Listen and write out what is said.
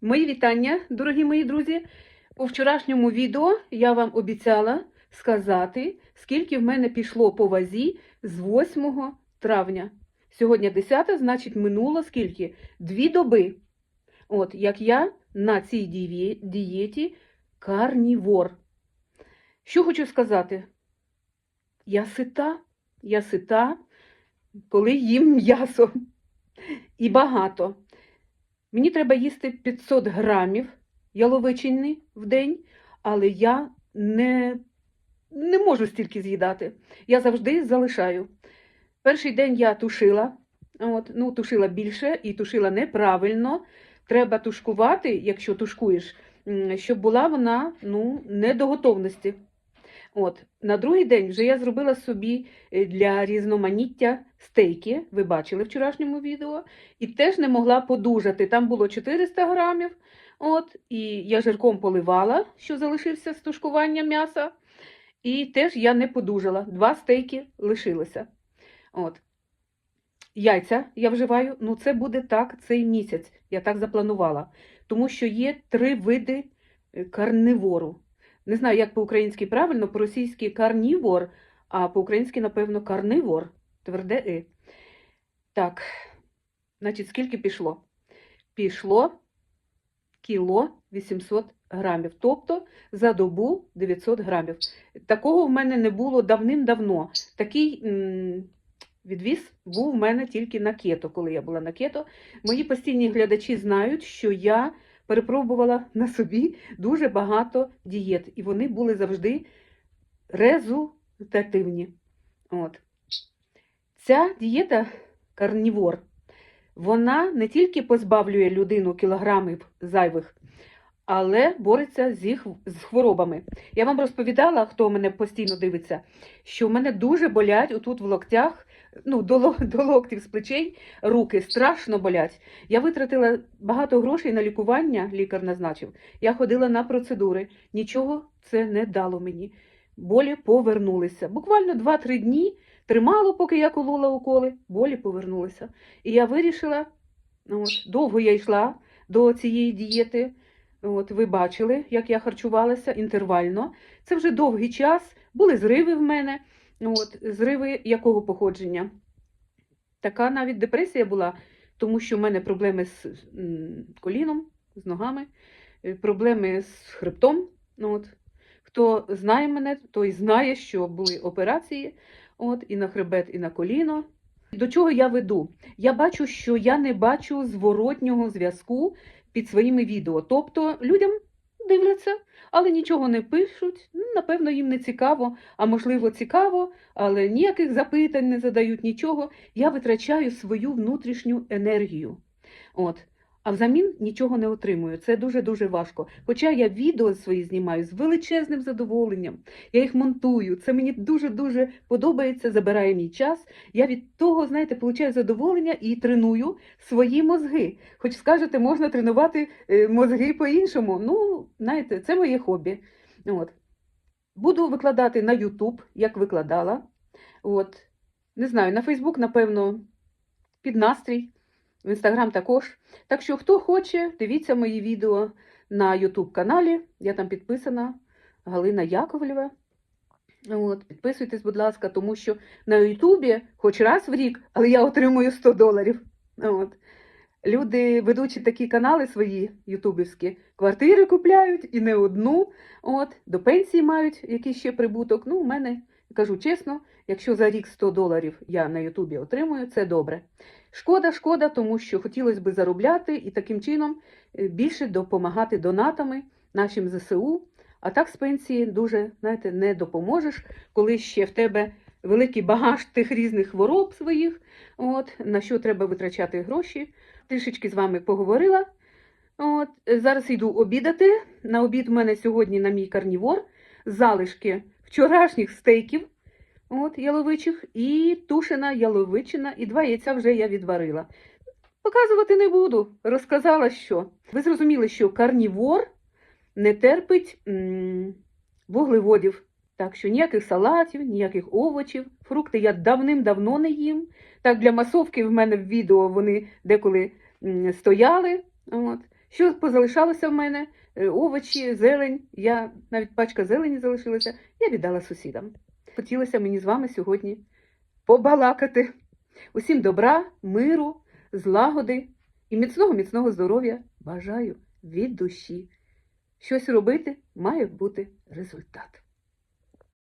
Мої вітання, дорогі мої друзі. У вчорашньому відео я вам обіцяла сказати, скільки в мене пішло по вазі з 8 травня. Сьогодні 10, значить, минуло скільки? Дві доби. От, як я на цій діє- дієті карнівор. Що хочу сказати? Я сита, я сита, коли їм м'ясо. І багато. Мені треба їсти 500 грамів яловичини в день, але я не, не можу стільки з'їдати. Я завжди залишаю. Перший день я тушила, от, ну, тушила більше і тушила неправильно. Треба тушкувати, якщо тушкуєш, щоб була вона ну, не до готовності. От. На другий день вже я зробила собі е, для різноманіття стейки, ви бачили в вчорашньому відео, і теж не могла подужати. Там було 400 грамів, от, і я жирком поливала, що залишився з м'яса. І теж я не подужала. Два стейки лишилося. От. Яйця я вживаю, ну це буде так цей місяць. Я так запланувала. Тому що є три види е, карнивору. Не знаю, як по-українськи правильно, по-російськи карнівор, а по-українськи, напевно, карнивор. Тверде и. Так, значить, скільки пішло? Пішло кіло 800 грамів, тобто за добу 900 грамів. Такого в мене не було давним-давно. Такий відвіз був в мене тільки на кето, коли я була на кето. Мої постійні глядачі знають, що я перепробувала на собі дуже багато дієт, і вони були завжди результативні. От. Ця дієта карнівор, вона не тільки позбавлює людину кілограмів зайвих, але бореться з їх з хворобами. Я вам розповідала, хто мене постійно дивиться, що в мене дуже болять отут в локтях, ну, до, до локтів з плечей, руки страшно болять. Я витратила багато грошей на лікування, лікар назначив. Я ходила на процедури. Нічого це не дало мені. Болі повернулися. Буквально 2-3 дні тримало, поки я колола уколи, болі повернулися. І я вирішила, ну, от, довго я йшла до цієї дієти. От, ви бачили, як я харчувалася інтервально. Це вже довгий час. Були зриви в мене. От, зриви якого походження? Така навіть депресія була, тому що в мене проблеми з коліном, з ногами, е, проблеми з хребтом. Ну, от. Хто знає мене, той знає, що були операції от, і на хребет, і на коліно. До чого я веду? Я бачу, що я не бачу зворотнього зв'язку під своїми відео. Тобто людям дивляться, але нічого не пишуть. Ну, Напевно, їм не цікаво, а можливо, цікаво, але ніяких запитань не задають нічого. Я витрачаю свою внутрішню енергію. От. А взамін нічого не отримую. Це дуже-дуже важко. Хоча я відео свої знімаю з величезним задоволенням. Я їх монтую. Це мені дуже-дуже подобається, забирає мій час. Я від того, знаєте, получаю задоволення і треную свої мозги. Хоч скажете, можна тренувати е, мозги по-іншому. Ну, знаєте, це моє хобі. От. Буду викладати на YouTube, як викладала. От. Не знаю, на Facebook, напевно, під настрій, в Instagram також. Так що, хто хоче, дивіться мої відео на YouTube каналі. Я там підписана Галина Яковлєва. От, підписуйтесь, будь ласка, тому що на Ютубі хоч раз в рік, але я отримую 100 доларів. От. Люди, ведучи такі канали свої ютубівські, квартири купляють і не одну. От, до пенсії мають якийсь ще прибуток. Ну, у мене, кажу чесно, якщо за рік 100 доларів я на Ютубі отримую, це добре. Шкода, шкода, тому що хотілося б заробляти і таким чином е, більше допомагати донатами нашим ЗСУ. А так з пенсії дуже, знаєте, не допоможеш, коли ще в тебе великий багаж тих різних хвороб своїх, от, на що треба витрачати гроші. Трішечки з вами поговорила. От, зараз йду обідати. На обід в мене сьогодні на мій карнівор залишки вчорашніх стейків от, яловичих і тушена яловичина, і два яйця вже я відварила. Показувати не буду, розказала, що. Ви зрозуміли, що карнівор не терпить м, вуглеводів. Так що ніяких салатів, ніяких овочів, фрукти я давним-давно не їм. Так, для масовки в мене в відео вони деколи м, стояли. От. Що позалишалося в мене? Е, Овочі, зелень. Я навіть пачка зелені залишилася, я віддала сусідам. Хотілося мені з вами сьогодні побалакати. Усім добра, миру, злагоди і міцного міцного здоров'я бажаю від душі. Щось робити має бути результат.